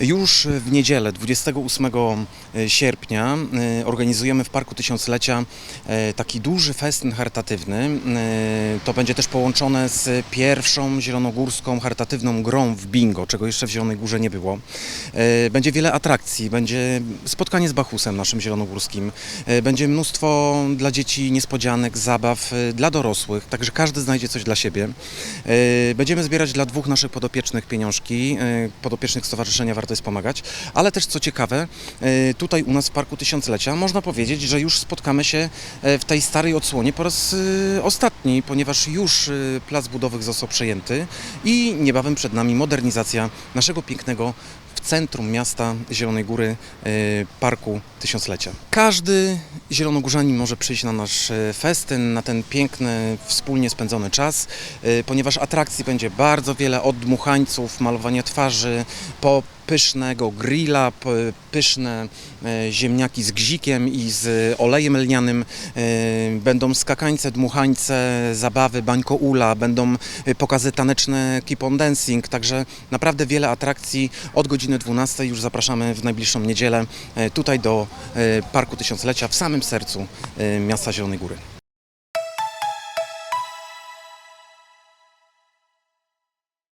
Już w niedzielę, 28 sierpnia, e, organizujemy w Parku Tysiąclecia e, taki duży festyn charytatywny. E, To będzie też połączone z pierwszą zielonogórską charytatywną grą w bingo, czego jeszcze w Zielonej Górze nie było. E, Będzie wiele atrakcji, będzie spotkanie z Bachusem naszym zielonogórskim, e, będzie mnóstwo dla dzieci niespodzianek, zabaw, e, dla dorosłych, także każdy znajdzie coś dla siebie. E, Będziemy zbierać dla dwóch naszych podopiecznych pieniążki, e, podopiecznych Stowarzyszenia Warto jest Pomagać, ale też co ciekawe, e, tutaj u nas w Parku Tysiąclecia można powiedzieć, że już spotkamy się e, w tej starej odsłonie po raz e, ostatni, ponieważ już plac budowych został przejęty i niebawem przed nami modernizacja naszego pięknego w centrum miasta Zielonej Góry Parku Tysiąclecia. Każdy zielonogórzanin może przyjść na nasz e, festyn, na ten piękny, wspólnie spędzony czas, e, ponieważ atrakcji będzie bardzo wiele, od dmuchańców, malowania twarzy, po pysznego grilla, pyszne e, ziemniaki z gzikiem i z olejem lnianym, będą skakańce, dmuchańce, zabawy, bańko ula, będą pokazy taneczne keep on dancing, także naprawdę wiele atrakcji. Od godziny 12 już zapraszamy w najbliższą niedzielę tutaj do Parku Tysiąclecia w samym sercu e, miasta Zielonej Góry.